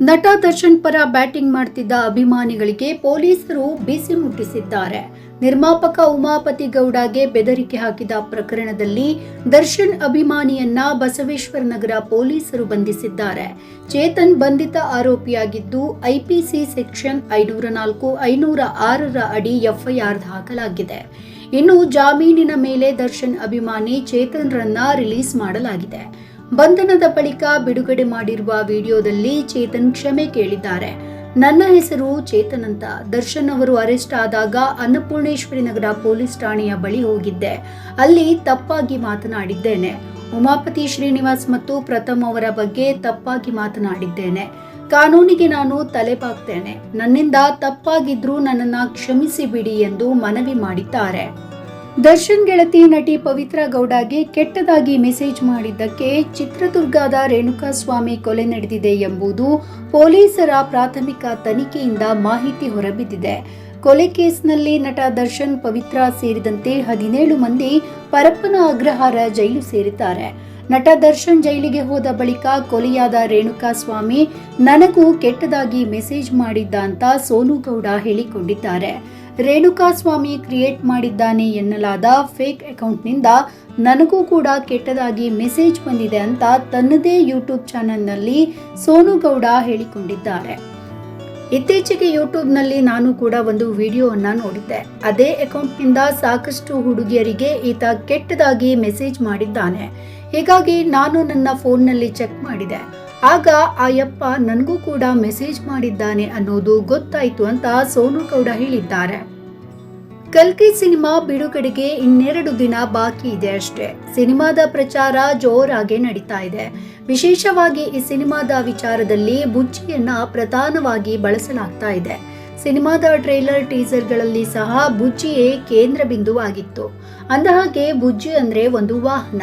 ನಟ ದರ್ಶನ್ ಪರ ಬ್ಯಾಟಿಂಗ್ ಮಾಡ್ತಿದ್ದ ಅಭಿಮಾನಿಗಳಿಗೆ ಪೊಲೀಸರು ಬಿಸಿ ಮುಟ್ಟಿಸಿದ್ದಾರೆ. ನಿರ್ಮಾಪಕ ಉಮಾಪತಿ ಗೌಡಗೆ ಬೆದರಿಕೆ ಹಾಕಿದ ಪ್ರಕರಣದಲ್ಲಿ ದರ್ಶನ್ ಅಭಿಮಾನಿಯನ್ನ ಬಸವೇಶ್ವರ ನಗರ ಪೊಲೀಸರು ಬಂಧಿಸಿದ್ದಾರೆ. ಚೇತನ್ ಬಂಧಿತ ಆರೋಪಿಯಾಗಿದ್ದು, ಐಪಿಸಿ ಸೆಕ್ಷನ್ ಐನೂರ ನಾಲ್ಕು, ಐನೂರ ಆರರ ಅಡಿ ಎಫ್ಐಆರ್ ದಾಖಲಾಗಿದೆ. ಇನ್ನು ಜಾಮೀನಿನ ಮೇಲೆ ದರ್ಶನ್ ಅಭಿಮಾನಿ ಚೇತನ್ರನ್ನ ರಿಲೀಸ್ ಮಾಡಲಾಗಿದೆ. ಬಂಧನದ ಬಳಿಕ ಬಿಡುಗಡೆ ಮಾಡಿರುವ ವಿಡಿಯೋದಲ್ಲಿ ಚೇತನ್ ಕ್ಷಮೆ ಕೇಳಿದ್ದಾರೆ. ನನ್ನ ಹೆಸರು ಚೇತನ್ ಅಂತ. ದರ್ಶನ್ ಅವರು ಅರೆಸ್ಟ್ ಆದಾಗ ಅನ್ನಪೂರ್ಣೇಶ್ವರಿ ನಗರ ಪೊಲೀಸ್ ಠಾಣೆಯ ಬಳಿ ಹೋಗಿದ್ದೆ. ಅಲ್ಲಿ ತಪ್ಪಾಗಿ ಮಾತನಾಡಿದ್ದೇನೆ. ಉಮಾಪತಿ ಶ್ರೀನಿವಾಸ್ ಮತ್ತು ಪ್ರಥಮ್ ಅವರ ಬಗ್ಗೆ ತಪ್ಪಾಗಿ ಮಾತನಾಡಿದ್ದೇನೆ. ಕಾನೂನಿಗೆ ನಾನು ತಲೆಬಾಗ್ತೇನೆ ನನ್ನಿಂದ ತಪ್ಪಾಗಿದ್ರೂ ನನ್ನನ್ನ ಕ್ಷಮಿಸಿ ಬಿಡಿ ಎಂದು ಮನವಿ ಮಾಡಿದ್ದಾರೆ. ದರ್ಶನ್ ಗೆಳತಿ ನಟಿ ಪವಿತ್ರ ಗೌಡಗೆ ಕೆಟ್ಟದಾಗಿ ಮೆಸೇಜ್ ಮಾಡಿದ್ದಕ್ಕೆ ಚಿತ್ರದುರ್ಗದ ರೇಣುಕಾಸ್ವಾಮಿ ಕೊಲೆ ನಡೆದಿದೆ ಎಂಬುದು ಪೊಲೀಸರ ಪ್ರಾಥಮಿಕ ತನಿಖೆಯಿಂದ ಮಾಹಿತಿ ಹೊರಬಿದ್ದಿದೆ. ಕೊಲೆ ಕೇಸ್ನಲ್ಲಿ ನಟ ದರ್ಶನ್, ಪವಿತ್ರ ಸೇರಿದಂತೆ ಹದಿನೇಳು ಮಂದಿ ಪರಪ್ಪನ ಅಗ್ರಹಾರ ಜೈಲು ಸೇರಿದ್ದಾರೆ. ನಟ ದರ್ಶನ್ ಜೈಲಿಗೆ ಹೋದ ಬಳಿಕ ಕೊಲೆಯಾದ ರೇಣುಕಾಸ್ವಾಮಿ, ನನಗೂ ಕೆಟ್ಟದಾಗಿ ಮೆಸೇಜ್ ಮಾಡಿದ್ದ ಅಂತ ಸೋನುಗೌಡ ಹೇಳಿಕೊಂಡಿದ್ದಾರೆ. ರೇಣುಕಾಸ್ವಾಮಿ ಕ್ರಿಯೇಟ್ ಮಾಡಿದ್ದಾನೆ ಎನ್ನಲಾದ ಫೇಕ್ ಅಕೌಂಟ್ನಿಂದ ನನಗೂ ಕೂಡ ಕೆಟ್ಟದಾಗಿ ಮೆಸೇಜ್ ಬಂದಿದೆ ಅಂತ ತನ್ನದೇ ಯೂಟ್ಯೂಬ್ ಚಾನೆಲ್ನಲ್ಲಿ ಸೋನುಗೌಡ ಹೇಳಿಕೊಂಡಿದ್ದಾರೆ. ಇತ್ತೀಚೆಗೆ ಯೂಟ್ಯೂಬ್ನಲ್ಲಿ ನಾನು ಕೂಡ ಒಂದು ವಿಡಿಯೋವನ್ನು ನೋಡಿದ್ದೆ. ಅದೇ ಅಕೌಂಟ್ನಿಂದ ಸಾಕಷ್ಟು ಹುಡುಗಿಯರಿಗೆ ಈತ ಕೆಟ್ಟದಾಗಿ ಮೆಸೇಜ್ ಮಾಡಿದ್ದಾನೆ. ಹೀಗಾಗಿ ನಾನು ನನ್ನ ಫೋನ್ನಲ್ಲಿ ಚೆಕ್ ಮಾಡಿದೆ. ಆಗ ಆಯಪ್ಪ ಯಪ್ಪ ನನಗೂ ಕೂಡ ಮೆಸೇಜ್ ಮಾಡಿದ್ದಾನೆ ಅನ್ನೋದು ಗೊತ್ತಾಯ್ತು ಅಂತ ಸೋನು ಗೌಡ ಹೇಳಿದ್ದಾರೆ. ಕಲ್ಕಿ ಸಿನಿಮಾ ಬಿಡುಗಡೆಗೆ ಇನ್ನೆರಡು ದಿನ ಬಾಕಿ ಇದೆ ಅಷ್ಟೇ. ಸಿನಿಮಾದ ಪ್ರಚಾರ ಜೋರಾಗಿ ನಡೀತಾ ಇದೆ. ವಿಶೇಷವಾಗಿ ಈ ಸಿನಿಮಾದ ವಿಚಾರದಲ್ಲಿ ಬುಜ್ಜಿಯನ್ನ ಪ್ರಧಾನವಾಗಿ ಬಳಸಲಾಗ್ತಾ ಇದೆ. ಸಿನಿಮಾದ ಟ್ರೇಲರ್, ಟೀಸರ್ಗಳಲ್ಲಿ ಸಹ ಬುಜ್ಜಿಯೇ ಕೇಂದ್ರ ಬಿಂದುವಾಗಿತ್ತು. ಅಂದಹಾಗೆ ಬುಜ್ಜಿ ಅಂದ್ರೆ ಒಂದು ವಾಹನ.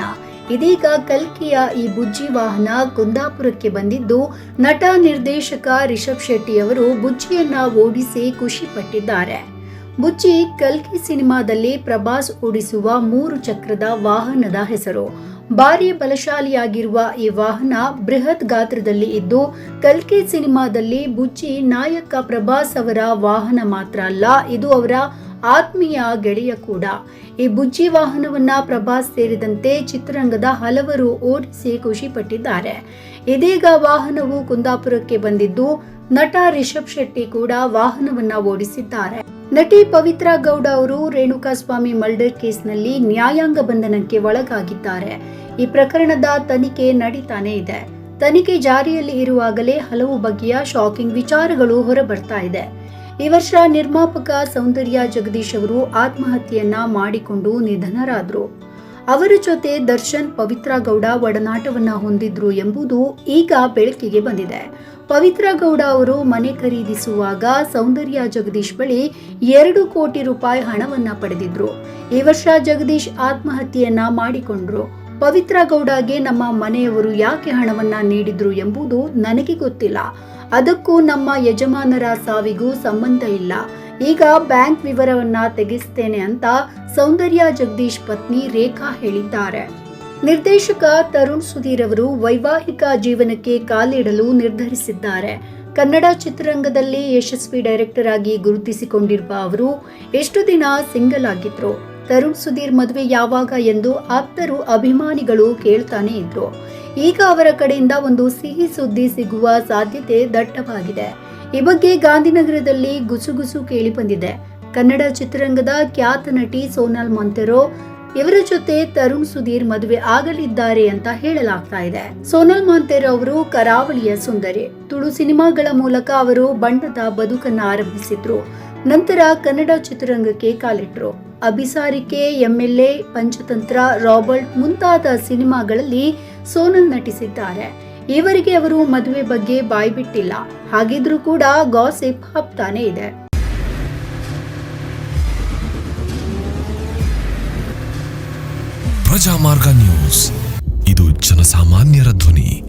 ಇದೀಗ ಕಲ್ಕಿಯ ಈ ಬುಜ್ಜಿ ವಾಹನ ಕುಂದಾಪುರಕ್ಕೆ ಬಂದಿದ್ದು, ನಟ ನಿರ್ದೇಶಕ ರಿಷಬ್ ಶೆಟ್ಟಿ ಅವರು ಬುಜ್ಜಿಯನ್ನ ಓಡಿಸಿ ಖುಷಿ ಪಟ್ಟಿದ್ದಾರೆ. ಬುಜ್ಜಿ ಕಲ್ಕಿ ಸಿನಿಮಾದಲ್ಲಿ ಪ್ರಭಾಸ್ ಓಡಿಸುವ ಮೂರು ಚಕ್ರದ ವಾಹನದ ಹೆಸರು. ಭಾರಿ ಬಲಶಾಲಿಯಾಗಿರುವ ಈ ವಾಹನ ಬೃಹತ್ ಗಾತ್ರದಲ್ಲಿ ಇದ್ದು, ಕಲ್ಕಿ ಸಿನಿಮಾದಲ್ಲಿ ಬುಜ್ಜಿ ನಾಯಕ ಪ್ರಭಾಸ್ ಅವರ ವಾಹನ ಮಾತ್ರ ಅಲ್ಲ, ಇದು ಅವರ ಆತ್ಮೀಯ ಗೆಳೆಯ ಕೂಡ. ಈ ಬುಜ್ಜಿ ವಾಹನವನ್ನ ಪ್ರಭಾಸ್ ಸೇರಿದಂತೆ ಚಿತ್ರರಂಗದ ಹಲವರು ಓಡಿಸಿ ಖುಷಿ ಪಟ್ಟಿದ್ದಾರೆ. ಇದೀಗ ವಾಹನವು ಕುಂದಾಪುರಕ್ಕೆ ಬಂದಿದ್ದು, ನಟ ರಿಷಬ್ ಶೆಟ್ಟಿ ಕೂಡ ವಾಹನವನ್ನ ಓಡಿಸಿದ್ದಾರೆ. ನಟಿ ಪವಿತ್ರಾ ಗೌಡ ಅವರು ರೇಣುಕಾಸ್ವಾಮಿ ಮರ್ಡರ್ ಕೇಸ್ನಲ್ಲಿ ನ್ಯಾಯಾಂಗ ಬಂಧನಕ್ಕೆ ಒಳಗಾಗಿದ್ದಾರೆ. ಈ ಪ್ರಕರಣದ ತನಿಖೆ ನಡೀತಾನೆ ಇದೆ. ತನಿಖೆ ಜಾರಿಯಲ್ಲಿ ಇರುವಾಗಲೇ ಹಲವು ಬಗೆಯ ಶಾಕಿಂಗ್ ವಿಚಾರಗಳು ಹೊರಬರ್ತಾ ಇದೆ. ಈ ವರ್ಷ ನಿರ್ಮಾಪಕ ಸೌಂದರ್ಯ ಜಗದೀಶ್ ಅವರು ಆತ್ಮಹತ್ಯೆಯನ್ನ ಮಾಡಿಕೊಂಡು ನಿಧನರಾದರು. ಅವರ ಜೊತೆ ದರ್ಶನ್ ಪವಿತ್ರ ಗೌಡ ಒಡನಾಟವನ್ನ ಹೊಂದಿದ್ರು ಎಂಬುದು ಈಗ ಬೆಳಕಿಗೆ ಬಂದಿದೆ. ಪವಿತ್ರ ಗೌಡ ಅವರು ಮನೆ ಖರೀದಿಸುವಾಗ ಸೌಂದರ್ಯ ಜಗದೀಶ್ ಬಳಿ ಎರಡು ಕೋಟಿ ರೂಪಾಯಿ ಹಣವನ್ನ ಪಡೆದಿದ್ರು. ಈ ವರ್ಷ ಜಗದೀಶ್ ಆತ್ಮಹತ್ಯೆಯನ್ನ ಮಾಡಿಕೊಂಡ್ರು. ಪವಿತ್ರ ಗೌಡಗೆ ನಮ್ಮ ಮನೆಯವರು ಯಾಕೆ ಹಣವನ್ನ ನೀಡಿದ್ರು ಎಂಬುದು ನನಗೆ ಗೊತ್ತಿಲ್ಲ. ಅದಕ್ಕೂ ನಮ್ಮ ಯಜಮಾನರ ಸಾವಿಗೂ ಸಂಬಂಧ ಇಲ್ಲ. ಈಗ ಬ್ಯಾಂಕ್ ವಿವರವನ್ನ ತೆಗೆಸ್ತೇನೆ ಅಂತ ಸೌಂದರ್ಯ ಜಗದೀಶ್ ಪತ್ನಿ ರೇಖಾ ಹೇಳಿದ್ದಾರೆ. ನಿರ್ದೇಶಕ ತರುಣ್ ಸುಧೀರ್ ಅವರು ವೈವಾಹಿಕ ಜೀವನಕ್ಕೆ ಕಾಲಿಡಲು ನಿರ್ಧರಿಸಿದ್ದಾರೆ. ಕನ್ನಡ ಚಿತ್ರರಂಗದಲ್ಲಿ ಯಶಸ್ವಿ ಡೈರೆಕ್ಟರ್ ಆಗಿ ಗುರುತಿಸಿಕೊಂಡಿರುವ ಅವರು, ಎಷ್ಟು ದಿನ ಸಿಂಗಲ್ ಆಗಿದ್ರು? ತರುಣ್ ಸುಧೀರ್ ಮದುವೆ ಯಾವಾಗ ಎಂದು ಆಪ್ತರು ಅಭಿಮಾನಿಗಳು ಕೇಳ್ತಾನೆ ಇದ್ರು. ಈಗ ಅವರ ಕಡೆಯಿಂದ ಒಂದು ಸಿಹಿ ಸುದ್ದಿ ಸಿಗುವ ಸಾಧ್ಯತೆ ದಟ್ಟವಾಗಿದೆ. ಈ ಬಗ್ಗೆ ಗಾಂಧಿನಗರದಲ್ಲಿ ಗುಸುಗುಸು ಕೇಳಿ ಬಂದಿದೆ. ಕನ್ನಡ ಚಿತ್ರರಂಗದ ಖ್ಯಾತ ನಟಿ ಸೋನಾಲ್ ಮೊಂತೆರೋ ಇವರ ಜೊತೆ ತರುಣ್ ಸುಧೀರ್ ಮದುವೆ ಆಗಲಿದ್ದಾರೆ ಅಂತ ಹೇಳಲಾಗ್ತಾ ಇದೆ. ಸೋನಲ್ ಮಾಂತೇರ್ ಅವರು ಕರಾವಳಿಯ ಸುಂದರಿ. ತುಳು ಸಿನಿಮಾಗಳ ಮೂಲಕ ಅವರು ಬಣ್ಣದ ಬದುಕನ್ನ ಆರಂಭಿಸಿದ್ರು. ನಂತರ ಕನ್ನಡ ಚಿತ್ರರಂಗಕ್ಕೆ ಕಾಲಿಟ್ರು. ಅಭಿಸಾರಿಕೆ, ಎಂಎಲ್ಎ, ಪಂಚತಂತ್ರ, ರಾಬರ್ಟ್ ಮುಂತಾದ ಸಿನಿಮಾಗಳಲ್ಲಿ ಸೋನಲ್ ನಟಿಸಿದ್ದಾರೆ. ಈವರೆಗೆ ಅವರು ಮದುವೆ ಬಗ್ಗೆ ಬಾಯ್ಬಿಟ್ಟಿಲ್ಲ ಹಾಗಿದ್ರೂ ಕೂಡ ಗಾಸಿಪ್ ಹಬ್ತಾನೆ ಇದೆ. ಪ್ರಜಾಮಾರ್ಗ ನ್ಯೂಸ್. ಇದು ಜನಸಾಮಾನ್ಯರ ಧ್ವನಿ.